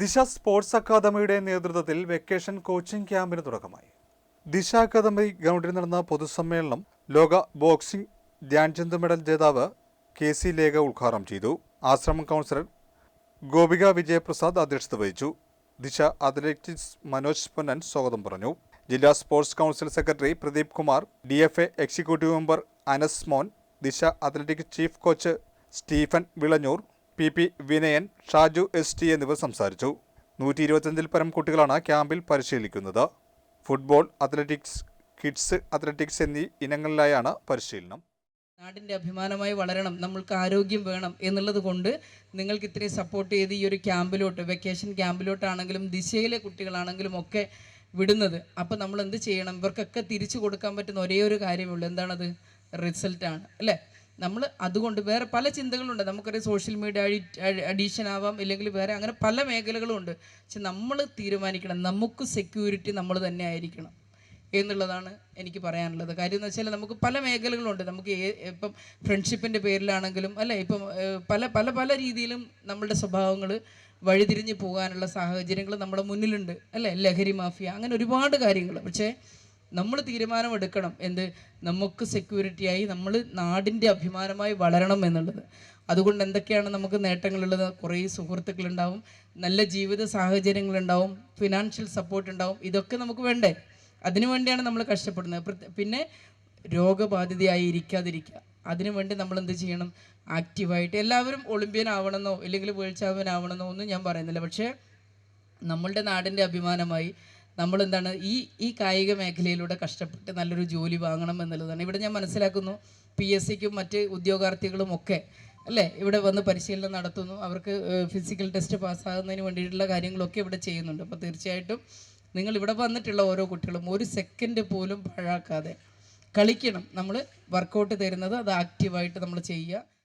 ദിശ സ്പോർട്സ് അക്കാദമിയുടെ നേതൃത്വത്തിൽ വെക്കേഷൻ കോച്ചിംഗ് ക്യാമ്പിന് തുടക്കമായി. ദിശ അക്കാദമി ഗ്രൗണ്ടിൽ നടന്ന പൊതുസമ്മേളനം ലോക ബോക്സിംഗ് ധ്യാൻചന്ദ് മെഡൽ ജേതാവ് കെ സി ലേഖ ഉദ്ഘാടനം ചെയ്തു. ആശ്രമം കൗൺസിലർ ഗോപിക വിജയപ്രസാദ് അധ്യക്ഷത വഹിച്ചു. ദിശ അത്ലറ്റിക്സ് മനോജ് പൊന്നൻ സ്വാഗതം പറഞ്ഞു. ജില്ലാ sports council secretary Pradeep Kumar D F A executive member Anas Mon Disha athletics chief coach Stephen Vilanjoor P P Vinayan Shaju S T എന്നിവർ സംസാരിച്ചു. നൂറ്റി ഇരുപത്തഞ്ചിൽ പരം കുട്ടികളാണ് ക്യാമ്പിൽ പരിശീലിക്കുന്നത്. ഫുട്ബോൾ അത്ലറ്റിക്സ് കിഡ്സ് അത്ലറ്റിക്സ് എന്നീ ഇനങ്ങളിലായാണ് പരിശീലനം. നാടിന്റെ അഭിമാനമായി വളരണം നമ്മൾക്ക് ആരോഗ്യം വേണം എന്നുള്ളത് കൊണ്ട് നിങ്ങൾക്ക് ഇത്രയും സപ്പോർട്ട് ചെയ്ത് ഈ ഒരു ക്യാമ്പിലോട്ട് വെക്കേഷൻ ക്യാമ്പിലോട്ടാണെങ്കിലും ദിശയിലെ കുട്ടികളാണെങ്കിലും ഒക്കെ വിടുന്നത്. അപ്പോൾ നമ്മൾ എന്ത് ചെയ്യണം? ഇവർക്കൊക്കെ തിരിച്ചു കൊടുക്കാൻ പറ്റുന്ന ഒരേ ഒരു കാര്യമേ ഉള്ളൂ. എന്താണത്? റിസൾട്ടാണ് അല്ലേ? നമ്മൾ അതുകൊണ്ട് വേറെ പല ചിന്തകളുണ്ട്. നമുക്കറിയാം സോഷ്യൽ മീഡിയ അഡീഷൻ ആവാം ഇല്ലെങ്കിൽ വേറെ അങ്ങനെ പല മേഖലകളും ഉണ്ട്. പക്ഷെ നമ്മൾ തീരുമാനിക്കണം. നമുക്ക് സെക്യൂരിറ്റി നമ്മൾ തന്നെ ആയിരിക്കണം എന്നുള്ളതാണ് എനിക്ക് പറയാനുള്ളത്. കാര്യം എന്ന് വെച്ചാൽ നമുക്ക് പല മേഖലകളുണ്ട്. നമുക്ക് ഇപ്പം ഫ്രണ്ട്ഷിപ്പിന്റെ പേരിലാണെങ്കിലും അല്ലേ? ഇപ്പം പല പല പല രീതിയിലും നമ്മളുടെ സ്വഭാവങ്ങൾ വഴിതിരിഞ്ഞ് പോകാനുള്ള സാഹചര്യങ്ങൾ നമ്മുടെ മുന്നിലുണ്ട്. അല്ലേ? ലഹരി മാഫിയ അങ്ങനെ ഒരുപാട് കാര്യങ്ങൾ. പക്ഷേ നമ്മൾ തീരുമാനമെടുക്കണം എന്ത് നമുക്ക് സെക്യൂരിറ്റിയായി നമ്മൾ നാടിന്റെ അഭിമാനമായി വളരണം എന്നുള്ളത്. അതുകൊണ്ട് എന്തൊക്കെയാണ് നമുക്ക് നേട്ടങ്ങളുള്ളത്? കുറേ സുഹൃത്തുക്കളുണ്ടാവും നല്ല ജീവിത സാഹചര്യങ്ങളുണ്ടാവും ഫിനാൻഷ്യൽ സപ്പോർട്ട് ഉണ്ടാവും ഇതൊക്കെ നമുക്ക് വേണ്ടേ? അതിനു വേണ്ടിയാണ് നമ്മൾ കഷ്ടപ്പെടുന്നത്. പിന്നെ രോഗബാധിതയായി ഇരിക്കാതിരിക്കുക അതിനുവേണ്ടി നമ്മൾ എന്ത് ചെയ്യണം? ആക്റ്റീവായിട്ട് എല്ലാവരും ഒളിമ്പ്യൻ ആവണമെന്നോ ഇല്ലെങ്കിൽ ചാമ്പ്യൻ ആവണമെന്നോ ഒന്നും ഞാൻ പറയുന്നില്ല. പക്ഷേ നമ്മളുടെ നാടിന്റെ അഭിമാനമായി നമ്മൾ എന്താണ് ഈ ഈ കായിക മേഖലയിലൂടെ കഷ്ടപ്പെട്ട് നല്ലൊരു ജോലി വാങ്ങണം എന്നുള്ളതാണ്. ഇവിടെ ഞാൻ മനസ്സിലാക്കുന്നു പി എസ് സിക്കും മറ്റ് ഉദ്യോഗാർത്ഥികളും ഒക്കെ അല്ലേ? ഇവിടെ വന്ന് പരിശീലനം നടത്തുന്നു. അവർക്ക് ഫിസിക്കൽ ടെസ്റ്റ് പാസ്സാകുന്നതിന് വേണ്ടിയിട്ടുള്ള കാര്യങ്ങളൊക്കെ ഇവിടെ ചെയ്യുന്നുണ്ട്. അപ്പോൾ തീർച്ചയായിട്ടും നിങ്ങൾ ഇവിടെ വന്നിട്ടുള്ള ഓരോ കുട്ടികളും ഒരു സെക്കൻഡ് പോലും പാഴാക്കാതെ കളിക്കണം. നമ്മൾ വർക്കൗട്ട് തരുന്നത് അത് ആക്റ്റീവായിട്ട് നമ്മൾ ചെയ്യുക.